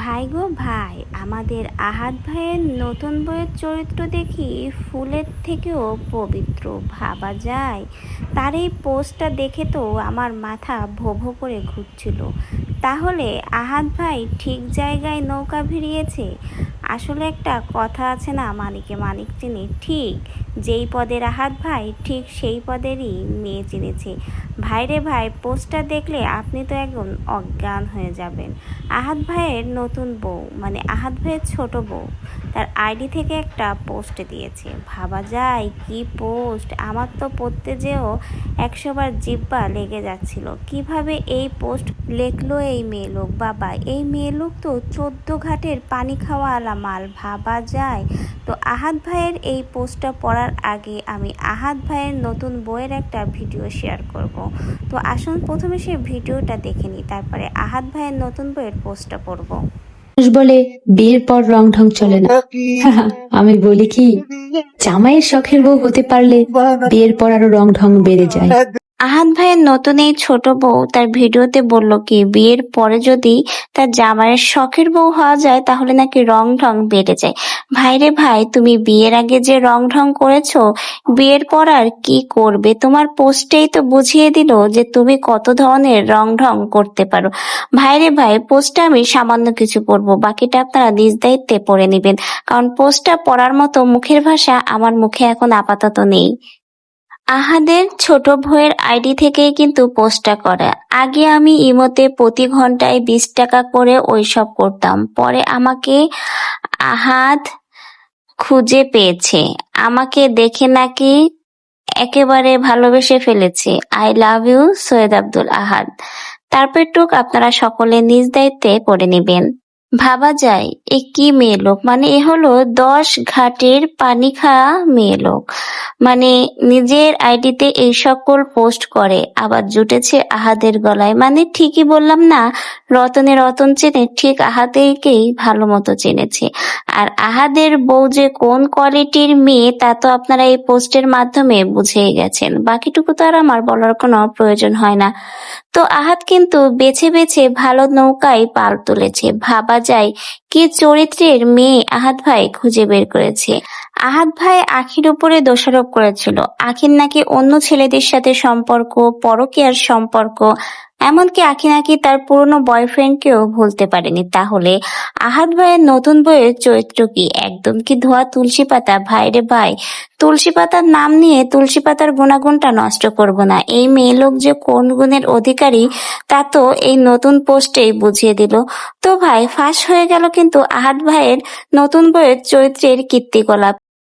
ভাই গো ভাই, আমাদের আহাত ভাইয়ের নতুন বইয়ের চরিত্র দেখি ফুলের থেকেও পবিত্র, ভাবা যায়। তার এই পোস্টটা দেখে তো আমার মাথা ভো ভো করে ঘুরছিল। তাহলে আহাত ভাই ঠিক জায়গায় নৌকা ভিড়িয়েছে? আসলে একটা কথা আছে না মানিকে মানিক চিনি ঠিক যেই পদের আহাত ভাই, ঠিক সেই পদেরই মেয়ে চিনেছে। ভাইরে ভাই পোস্টটা দেখলে আপনি তো একদম অজ্ঞান হয়ে যাবেন। আহাত ভাইয়ের নতুন বউ মানে আহাত ভাইয়ের ছোট বউ, তার আইডি থেকে একটা পোস্ট দিয়েছে। ভাবা যায় কি পোস্ট? আমার তো পড়তে যেও একশোবার জিব্বা লেগে যাচ্ছিল। কীভাবে এই পোস্ট লেখলো এই মেয়ে লোক? বাবা, এই মেয়ে লোক তো চোদ্দ ঘাটের পানি খাওয়া আলা মাল। ভাবা যায় তো আহাত ভাইয়ের এই পোস্টটা পড়ার আগে আমি আহাত ভাইয়ের নতুন বইয়ের একটা ভিডিও শেয়ার করব। তো আসুন প্রথমে সেই ভিডিওটা দেখে নিই, তারপরে আহাত ভাইয়ের নতুন বইয়ের পোস্টটা পড়ব। বলে বিয়ের পর রং ঢং চলে না। আমি বলি কি, জামাইয়ের শখের বউ হতে পারলে বিয়ের পর আরও রং ঢং বেড়ে যায়। আহাত ভাইয়ের নতুন এই ছোট বউ তার ভিডিওতে বলল কি, বিয়ের পরে যদি তার জামাইয়ের শখের বউ হওয়া যায়, তাহলে নাকি রং ঢং বেড়ে যায়। ভাইরে ভাই, তুমি বিয়ের আগে যে রং ঢং করেছ, বিয়ের পর আর কি করবে? তোমার পোস্টেই তো বুঝিয়ে দিল যে তুমি কত ধরনের রং ঢং করতে পারো। ভাইরে ভাই, পোস্টটা আমি সামান্য কিছু পড়ব বাকিটা আপনারা নিজ দায়িত্বে পড়ে নেবেন। কারণ পোস্টটা পড়ার মতো মুখের ভাষা আমার মুখে এখন আপাতত নেই। আহাদের ছোট ভয়ের আইডি থেকেই কিন্তু পোস্টটা করা। আগে আমি ইমোতে প্রতি ঘন্টায় বিশ টাকা করে ওইসব করতাম। পরে আমাকে আহাদ খুঁজে পেয়েছে। আমাকে দেখে নাকি একেবারে ভালোবেসে ফেলেছে। I love you, Syed Abdul Ahad. তারপর টুক আপনারা সকলে নিজ দায়িত্বে পড়ে নেবেন। ভাবা যায়, এ কি মেয়ে লোক? মানে এ হলো দশ ঘাটের পানি খাওয়া মেয়ে লোক। মানে নিজের আইডিতে এই সকল পোস্ট করে, আবার জুটেছে আহাদের গলায়। মানে ঠিকই বললাম না রতনে রতন চেনে, ঠিক আহাদেরকেই ভালো মতো চেনেছে। আর আহাদের বউ যে কোন কোয়ালিটির মেয়ে, তা তো আপনারা এই পোস্টের মাধ্যমে বুঝেই গেছেন। বাকিটুকু তো আর আমার বলার কোনো প্রয়োজন হয় না। তো আহাদ কিন্তু বেছে বেছে ভালো নৌকায় পাল তুলেছে। ভাবা যায় কি চরিত্রের মেয়ে আহাদ ভাই খুঁজে বের করেছে। আহাদ ভাই আখির উপরে দোষারোপ করেছিল। আখির নাকি অন্য ছেলেদের সাথে সম্পর্ক, পরকীয়ার সম্পর্ক এমনকি আঁকি নাকি তার পুরনো বয়ফ্রেন্ডকেও ভুলতে পারেনি। তাহলে আহাদ ভাইয়ের নতুন বইয়ের চরিত্র কি? একদম কি ধোয়া তুলসী পাতা? ভাই রে ভাই, তুলসী পাতার নাম নিয়ে তুলসী পাতার গুণাগুণটা নষ্ট করব না। এই মেয়ে লোক যে কোন গুণের অধিকারী, তা তো এই নতুন পোস্টেই বুঝিয়ে দিল। তো ভাই, ফাঁস হয়ে গেল কিন্তু আহাদ ভাইয়ের নতুন বইয়ের চরিত্রের কীর্তিকলাপ।